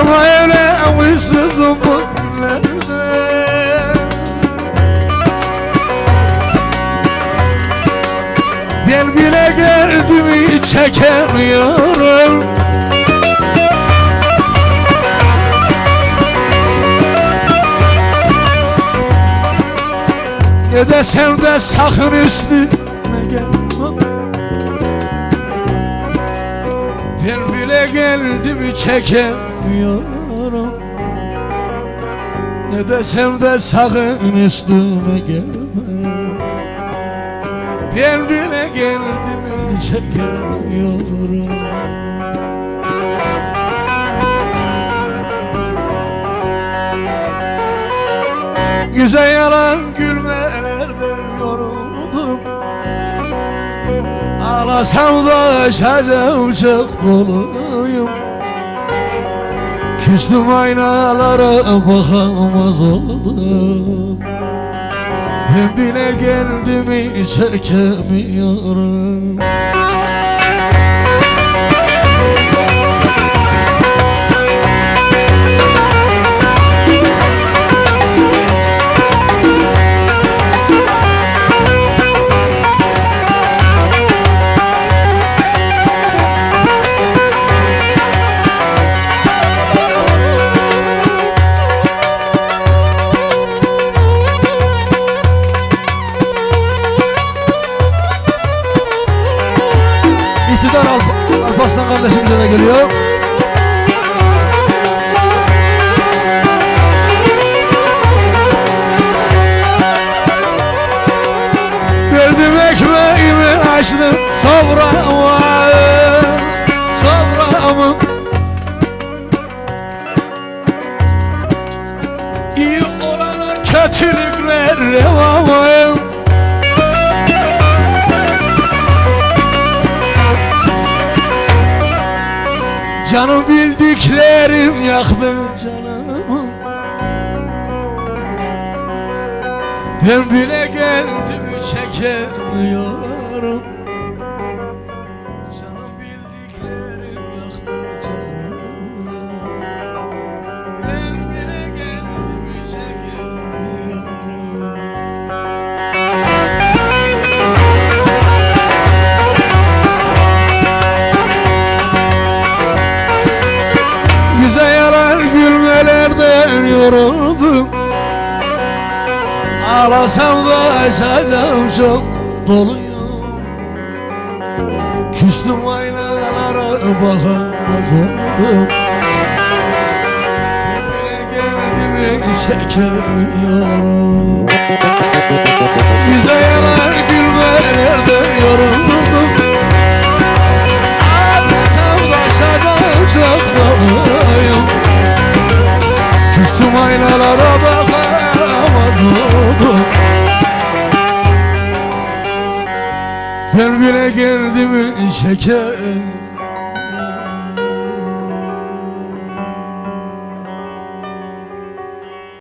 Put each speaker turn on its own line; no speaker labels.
Sarmayla uysuzum bu günlerde. Gel bile geldiğimi çekemiyorum Ne desem de sakın üstüne gelme. Ben bile geldim çekemiyorum ne desem de sakın üstüme gelme. Ben bile geldim çekemiyorum. Güzel yalan gülmelerden yoruldum. Ağlasam da açacağım çok doluyum Küstüm aynalara bakamaz oldum. Ben geldim çekemiyorum Alparslan kardeşimize de geliyor. Verdim ekmeğimi açtım soframa Soframı İyi olana kötülükler revamım Canım bildiklerim yaktı canımı. Ben bile geldim çekemiyorum yoruldum. Ağlasam da açacağım çok doluyum. Küstüm aynalara bakamaz oldum Bile geldim çekemiyorum Güzel yalan gülmelerden yoruldum. Ağlasam da açacağım çok doluyum aynalara bakamaz oldum. Ben bile geldim çeker